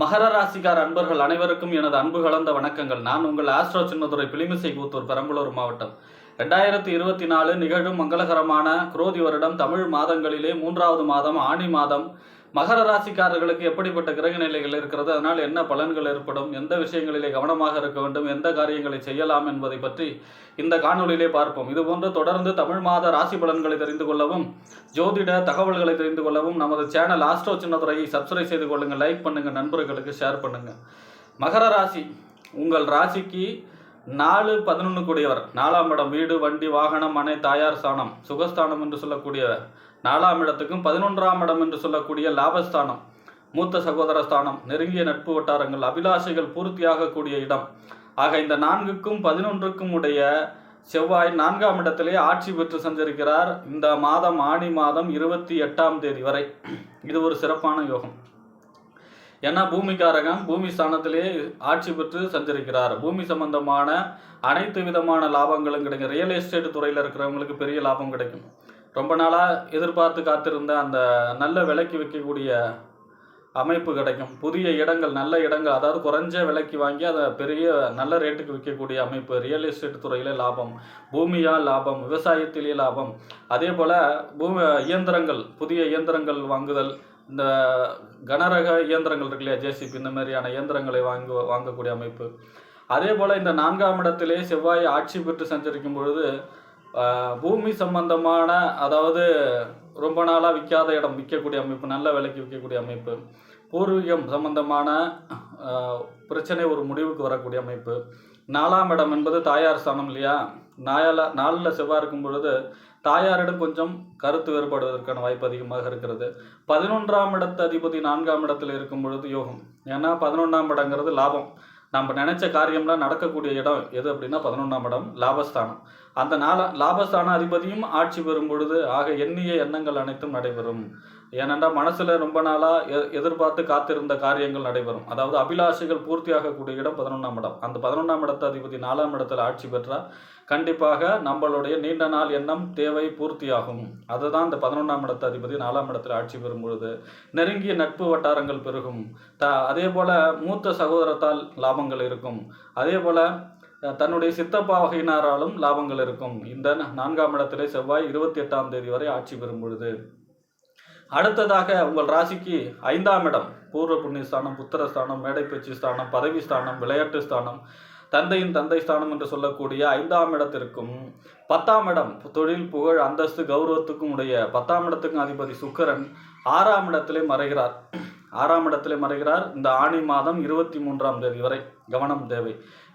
மகர ராசிக்கார அன்பர்கள் அனைவருக்கும் எனது அன்பு கலந்த வணக்கங்கள். நான் உங்கள் ஆஸ்ட்ரோ சின்னதுரை பிளிமிசை கூத்தூர் பெரம்பலூர் மாவட்டம். ரெண்டாயிரத்தி இருபத்தி நாலு நிகழும் மங்களகரமான குரோதி வருடம் தமிழ் மாதங்களிலே மூன்றாவது மாதம் ஆணி மாதம். மகர ராசிக்காரர்களுக்கு எப்படிப்பட்ட கிரக நிலைகள் இருக்கிறது? அதனால் என்ன பலன்கள் ஏற்படும்? எந்த விஷயங்களிலே கவனமாக இருக்க வேண்டும்? எந்த காரியங்களை செய்யலாம் என்பதை பற்றி இந்த காணொலியிலே பார்ப்போம். இதுபோன்று தொடர்ந்து தமிழ் மாத ராசி பலன்களை தெரிந்து கொள்ளவும் ஜோதிட தகவல்களை தெரிந்து கொள்ளவும் நமது சேனல் ஆஸ்ட்ரோ சின்னதுரையை சப்ஸ்கிரைப் செய்து கொள்ளுங்கள் லைக் பண்ணுங்கள் நண்பர்களுக்கு ஷேர் பண்ணுங்கள் மகர ராசி உங்கள் ராசிக்கு நாலு பதினொன்று கூடியவர் நாலாம் இடம் வீடு வண்டி வாகனம் மனை தாயார் ஸ்தானம் சுகஸ்தானம் என்று சொல்லக்கூடியவர். நாலாம் இடத்துக்கும் பதினொன்றாம் இடம் என்று சொல்லக்கூடிய லாபஸ்தானம் மூத்த சகோதர ஸ்தானம் நெருங்கிய நட்பு வட்டாரங்கள் அபிலாஷைகள் பூர்த்தியாகக்கூடிய இடம். ஆக இந்த நான்குக்கும் பதினொன்றுக்கும் உடைய செவ்வாய் நான்காம் இடத்திலே ஆட்சி பெற்று சஞ்சரிக்கிறார். இந்த மாதம் ஆணி மாதம் இருபத்தி எட்டாம் தேதி வரை. இது ஒரு சிறப்பான யோகம். ஏன்னா பூமிக்காரகம் பூமி ஸ்தானத்திலே ஆட்சி பெற்று சஞ்சரிக்கிறார். பூமி சம்பந்தமான அனைத்து விதமான லாபங்களும் கிடைக்கும். ரியல் எஸ்டேட் துறையில் இருக்கிறவங்களுக்கு பெரிய லாபம் கிடைக்கும். ரொம்ப நாளாக எதிர்பார்த்து காத்திருந்த அந்த நல்ல விலைக்கு விற்கக்கூடிய அமைப்பு கிடைக்கும். புதிய இடங்கள் நல்ல இடங்கள் அதாவது குறைஞ்ச விலைக்கு வாங்கி அதை பெரிய நல்ல ரேட்டுக்கு விற்கக்கூடிய அமைப்பு ரியல் எஸ்டேட் துறையில் லாபம் பூமியால் லாபம் விவசாயத்திலே லாபம். அதே போல் பூமி இயந்திரங்கள் புதிய இயந்திரங்கள் வாங்குதல் இந்த கனரக இயந்திரங்கள் இருக்கு இல்லையா ஜேசிபி இந்த மாதிரியான இயந்திரங்களை வாங்க வாங்கக்கூடிய அமைப்பு. அதே போல் இந்த நான்காம் இடத்திலே செவ்வாய் ஆட்சி பெற்று சஞ்சரிக்கும் பொழுது பூமி சம்பந்தமான அதாவது ரொம்ப நாளாக விற்காத இடம் விற்கக்கூடிய அமைப்பு நல்ல விலைக்கு விற்கக்கூடிய அமைப்பு பூர்வீகம் சம்பந்தமான பிரச்சனை ஒரு முடிவுக்கு வரக்கூடிய அமைப்பு. நாலாம் இடம் என்பது தாயார் ஸ்தானம் இல்லையா? நாயால நாளில் செவ்வாய் இருக்கும் பொழுது தாயாரிடம் கொஞ்சம் கருத்து வேறுபடுவதற்கான வாய்ப்பு அதிகமாக இருக்கிறது. பதினொன்றாம் இடத்து அதிபதி நான்காம் இடத்தில் இருக்கும் பொழுது யோகம். ஏன்னா பதினொன்றாம் இடங்கிறது லாபம். நம்ம நினைச்ச காரியம்லாம் நடக்கக்கூடிய இடம் எது அப்படின்னா பதினொன்றாம் இடம் லாபஸ்தானம். அந்த நாள லாபஸ்தான அதிபதியும் ஆட்சி பெறும் பொழுது ஆக எண்ணிய எண்ணங்கள் அனைத்தும் நடைபெறும். ஏனென்றால் மனசில் ரொம்ப நாளாக எ- எதிர்பார்த்து காத்திருந்த காரியங்கள் நடைபெறும். அதாவது அபிலாஷைகள் பூர்த்தியாகக்கூடிய இடம் பதினொன்றாம் இடம். அந்த பதினொன்றாம் இடத்து அதிபதி நாலாம் இடத்தில் ஆட்சி பெற்றால் கண்டிப்பாக நம்மளுடைய நீண்ட நாள் எண்ணம் தேவை பூர்த்தியாகும். அதுதான் இந்த பதினொன்றாம் இடத்த அதிபதி நாலாம் இடத்தில் ஆட்சி பெறும் பொழுது நெருங்கிய நட்பு வட்டாரங்கள் பெருகும். த அதே போல் மூத்த சகோதரத்தால் லாபங்கள் இருக்கும். அதே போல் தன்னுடைய சித்தப்பா வகையினராலும் லாபங்கள் இருக்கும். இந்த நான்காம் இடத்திலே செவ்வாய் இருபத்தி எட்டாம் தேதி வரை ஆட்சி பெறும் பொழுது அடுத்ததாக உங்கள் ராசிக்கு ஐந்தாம் இடம். பூர்வ புண்ணிய ஸ்தானம் புத்திர ஸ்தானம் மேடைப்பேச்சு ஸ்தானம் பதவி ஸ்தானம் விளையாட்டு ஸ்தானம் தந்தையின் தந்தை ஸ்தானம் என்று சொல்லக்கூடிய ஐந்தாம் இடத்திற்கும் பத்தாம் இடம். தொழில் புகழ் அந்தஸ்து கௌரவத்துக்கும் உடைய பத்தாம் இடத்துக்கும் அதிபதி சுக்கரன் ஆறாம் இடத்திலே மறைகிறார். ஆறாம் இடத்திலே மறைகிறார். இந்த ஆணி மாதம் இருபத்தி மூன்றாம் தேதி வரை கவனம் தேவை.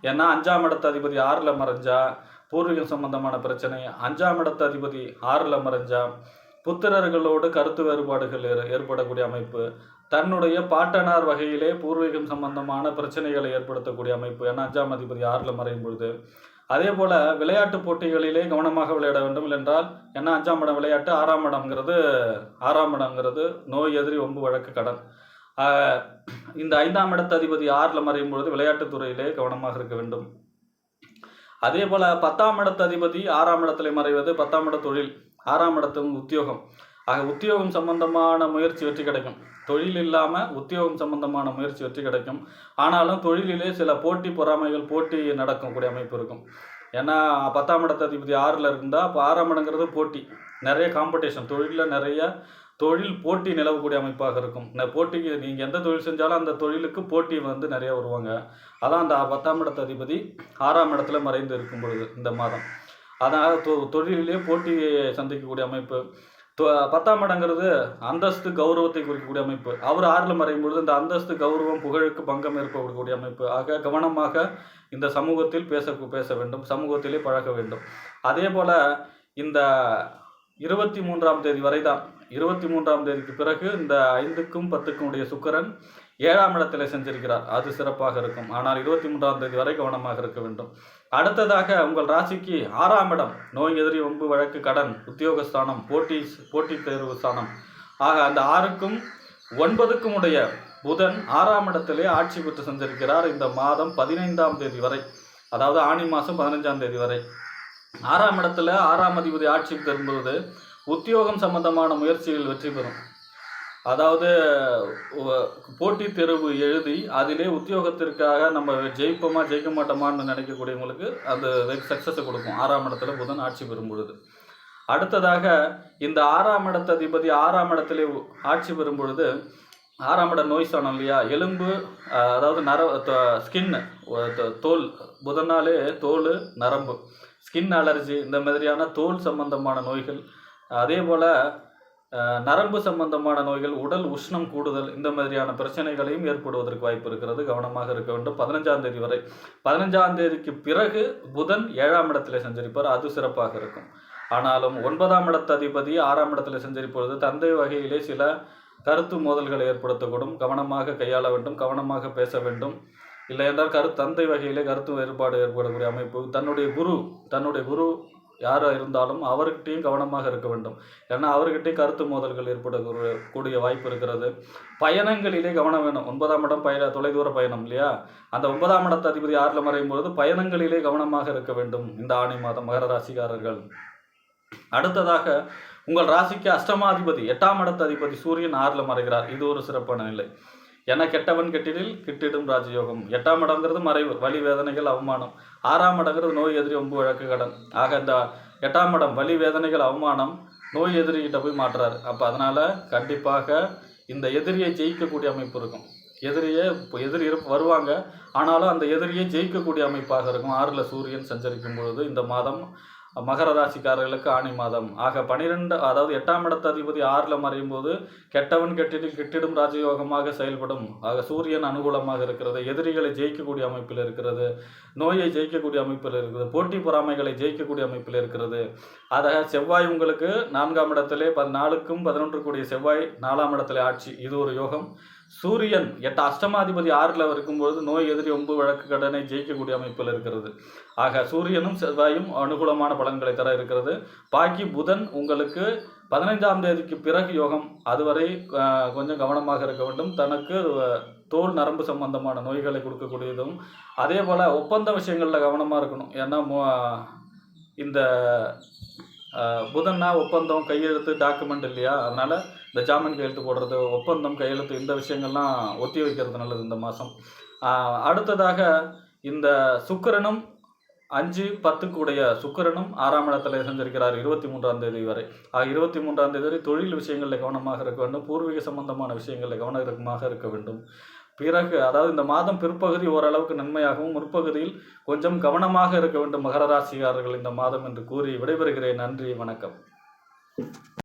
ஏன்னா அஞ்சாம் இடத்து அதிபதி ஆறில் மறைஞ்சா பூர்வீகம் சம்பந்தமான பிரச்சனை. அஞ்சாம் இடத்து அதிபதி ஆறில் மறைஞ்சா புத்திரர்களோடு கருத்து வேறுபாடுகள் ஏற்படக்கூடிய அமைப்பு தன்னுடைய பாட்டனார் வகையிலே பூர்வீகம் சம்பந்தமான பிரச்சனைகளை ஏற்படுத்தக்கூடிய அமைப்பு ஏன்னா அஞ்சாம் அதிபதி ஆறில் மறையும் பொழுது. அதே போல விளையாட்டு போட்டிகளிலே கவனமாக விளையாட வேண்டும் என்றால் ஏன்னா அஞ்சாம் இடம் விளையாட்டு ஆறாம் இடம்ங்கிறது ஆறாம் இடம்ங்கிறது நோய் எதிரி ஒம்பு வழக்கு கடன். இந்த ஐந்தாம் இடத்து அதிபதி ஆறில் மறையும் பொழுது விளையாட்டுத் துறையிலே கவனமாக இருக்க வேண்டும். அதே போல பத்தாம் இடத்து அதிபதி ஆறாம் இடத்துல மறைவது பத்தாம் இட தொழில் ஆறாம் இடத்தும் உத்தியோகம். ஆக உத்தியோகம் சம்பந்தமான முயற்சி வெற்றி கிடைக்கும். தொழில் இல்லாமல் உத்தியோகம் சம்பந்தமான முயற்சி வெற்றி கிடைக்கும். ஆனாலும் தொழிலிலே சில போட்டி பொறாமைகள் போட்டி நடக்கக்கூடிய அமைப்பு இருக்கும். ஏன்னா பத்தாம் இடத்த அதிபதி ஆறில் இருந்தால் இப்போ ஆறாம் இடங்கிறது போட்டி. நிறைய காம்படிஷன் தொழிலில் நிறைய தொழில் போட்டி நிலவக்கூடிய அமைப்பாக இருக்கும். இந்த போட்டிக்கு நீங்கள் எந்த தொழில் செஞ்சாலும் அந்த தொழிலுக்கு போட்டி வந்து நிறைய வருவாங்க. அதான் அந்த பத்தாம் இடத்த அதிபதி ஆறாம் இடத்துல மறைந்து இருக்கும் பொழுது இந்த மாதம். அதனால் தொ தொழிலிலே போட்டி சந்திக்கக்கூடிய அமைப்பு. தொ- பத்தாம் இடங்கிறது அந்தஸ்து கௌரவத்தை குறிக்கக்கூடிய அமைப்பு. அவர் ஆறில் மறையும் பொழுது இந்த அந்தஸ்து கௌரவம் புகழுக்கு பங்கம் ஏற்படக்கூடிய அமைப்பு. ஆக கவனமாக இந்த சமூகத்தில் பேச பேச வேண்டும். சமூகத்திலே பழக வேண்டும். அதே போல் இந்த இருபத்தி மூன்றாம் தேதி வரை தான் இருபத்தி மூன்றாம் தேதிக்கு பிறகு இந்த ஐந்துக்கும் பத்துக்கும் உடைய சுக்கரன் ஏழாம் இடத்துல செஞ்சிருக்கிறார் அது சிறப்பாக இருக்கும். ஆனால் இருபத்தி மூன்றாம் தேதி வரை கவனமாக இருக்க வேண்டும். அடுத்ததாக உங்கள் ராசிக்கு ஆறாம் இடம் நோய் எதிரி ஒம்பு வழக்கு கடன் உத்தியோகஸ்தானம் போட்டி போட்டி தேர்வு ஸ்தானம். ஆக அந்த ஆறுக்கும் ஒன்பதுக்கும் உடைய புதன் ஆறாம் இடத்திலே ஆட்சி பெற்று சென்றிருக்கிறார். இந்த மாதம் பதினைந்தாம் தேதி வரை அதாவது ஆணி மாதம் பதினஞ்சாம் தேதி வரை. ஆறாம் இடத்துல ஆறாம் அதிபதி ஆட்சி பெறும்பொழுது உத்தியோகம் சம்பந்தமான முயற்சிகள் வெற்றி பெறும். அதாவது போட்டித் தேர்வு எழுதி அதிலே உத்தியோகத்திற்காக நம்ம ஜெயிப்போமா ஜெயிக்க மாட்டோமான்னு நினைக்கக்கூடியவங்களுக்கு அது சக்ஸஸை கொடுக்கும். ஆறாம் இடத்துல புதன் ஆட்சி பெறும் பொழுது. அடுத்ததாக இந்த ஆறாம் இடத்த அதிபதி ஆறாம் இடத்திலே ஆட்சி பெறும் பொழுது ஆறாம் இட நோய் சொன்னோம் இல்லையா? எலும்பு அதாவது நர ஸ்கின் தோல் புதனாலே தோல் நரம்பு. ஸ்கின் அலர்ஜி இந்த மாதிரியான தோல் சம்பந்தமான நோய்கள். அதே போல் நரம்பு சம்பந்தமான நோய்கள் உடல் உஷ்ணம் கூடுதல் இந்த மாதிரியான பிரச்சனைகளையும் ஏற்படுவதற்கு வாய்ப்பு இருக்கிறது. கவனமாக இருக்க வேண்டும். பதினஞ்சாம் தேதி வரை பதினஞ்சாம் தேதிக்கு பிறகு புதன் ஏழாம் இடத்திலே சஞ்சரிப்பார். அது சிறப்பாக இருக்கும். ஆனாலும் ஒன்பதாம் இடத்த அதிபதி ஆறாம் இடத்துல சஞ்சரிப்பொழுது தந்தை வகையிலே சில கருத்து மோதல்களை ஏற்படுத்தக்கூடும். கவனமாக கையாள வேண்டும். கவனமாக பேச வேண்டும். இல்லை என்றால் கரு தந்தை வகையிலே கருத்து வேறுபாடு ஏற்படக்கூடிய அமைப்பு. தன்னுடைய குரு தன்னுடைய குரு யாராக இருந்தாலும் அவர்கிட்டையும் கவனமாக இருக்க வேண்டும். ஏன்னா அவர்கிட்டயும் கருத்து மோதல்கள் ஏற்படக்கூடிய கூடிய வாய்ப்பு இருக்கிறது. பயணங்களிலே கவனம் வேணும். ஒன்பதாம் இடம் பய தொலைதூர பயணம் இல்லையா? அந்த ஒன்பதாம் இடத்து அதிபதி ஆறில் மறையும் பொழுது பயணங்களிலே கவனமாக இருக்க வேண்டும். இந்த ஆணி மாதம் மகர ராசிக்காரர்கள். அடுத்ததாக உங்கள் ராசிக்கு அஷ்டமாதிபதி எட்டாம் இடத்து அதிபதி சூரியன் ஆறில் மறைகிறார். இது ஒரு சிறப்பான நிலை. என கெட்டவன் கெட்டிடில் கிட்டிடும் ராஜயோகம். எட்டாம் இடங்கிறது மறைவு வலி வேதனைகள் அவமானம். ஆறாம் இடங்கிறது நோய் எதிரி ஒம்பு வழக்கு கடன். ஆக இந்த எட்டாம் இடம் வலி வேதனைகள் அவமானம் நோய் எதிரிகிட்ட போய் மாட்டுறாரு அப்போ அதனால் கண்டிப்பாக இந்த எதிரியை ஜெயிக்கக்கூடிய அமைப்பு இருக்கும். எதிரியே இப்போ எதிரி இரு வருவாங்க. ஆனாலும் அந்த எதிரியை ஜெயிக்கக்கூடிய அமைப்பாக இருக்கும். ஆறில் சூரியன் சஞ்சரிக்கும் பொழுது இந்த மாதம் மகர ராசிக்காரர்களுக்கு ஆணி மாதம். ஆக பனிரெண்டு அதாவது எட்டாம் இடத்து அதிபதி ஆறில் மறையும் போது கெட்டவன் கெட்டிடும் கெட்டிடும் ராஜயோகமாக செயல்படும். ஆக சூரியன் அனுகூலமாக இருக்கிறது எதிரிகளை ஜெயிக்கக்கூடிய அமைப்பில் இருக்கிறது நோயை ஜெயிக்கக்கூடிய அமைப்பில் இருக்கிறது போட்டி பொறாமைகளை ஜெயிக்கக்கூடிய அமைப்பில் இருக்கிறது. ஆக செவ்வாய் உங்களுக்கு நான்காம் இடத்திலே பதினாலுக்கும் பதினொன்று கூடிய செவ்வாய் நாலாம் இடத்திலே ஆட்சி. இது ஒரு யோகம். சூரியன் எட்டு அஷ்டமாதிபதி ஆறில் இருக்கும்பொழுது நோய் எதிரி ஒம்பு வழக்கு கடனை ஜெயிக்கக்கூடிய அமைப்பில் இருக்கிறது. ஆக சூரியனும் செவ்வாயும் அனுகூலமான பலன்களை தர இருக்கிறது. பாக்கி புதன் உங்களுக்கு பதினைந்தாம் தேதிக்கு பிறகு யோகம். அதுவரை கொஞ்சம் கவனமாக இருக்க வேண்டும். தனக்கு தோல் நரம்பு சம்பந்தமான நோய்களை கொடுக்கக்கூடியதும். அதே போல் ஒப்பந்த விஷயங்களில் கவனமாக இருக்கணும். ஏன்னா மோ இந்த புதன்னா ஒப்பந்தம் கையெழுத்து டாக்குமெண்ட் இல்லையா? அதனால் இந்த ஜாமீன் கையெழுத்து போடுறது ஒப்பந்தம் கையெழுத்து இந்த விஷயங்கள்லாம் ஒத்தி வைக்கிறது நல்லது இந்த மாதம். அடுத்ததாக இந்த சுக்கிரனும் அஞ்சு பத்துக்கு உடைய சுக்கிரனும் ஆறாம் இடத்துல செஞ்சிருக்கிறார் இருபத்தி மூன்றாம் தேதி வரை. ஆக இருபத்தி மூன்றாம் தேதி வரை தொழில் விஷயங்களில் கவனமாக இருக்க வேண்டும். பூர்வீக சம்பந்தமான விஷயங்களில் கவனமாக இருக்க வேண்டும். பிறகு அதாவது இந்த மாதம் பிற்பகுதி ஓரளவுக்கு நன்மையாகவும் முற்பகுதியில் கொஞ்சம் கவனமாக இருக்க வேண்டும் மகர ராசிக்காரர்கள் இந்த மாதம் என்று கூறி விடைபெறுகிறேன். நன்றி வணக்கம்.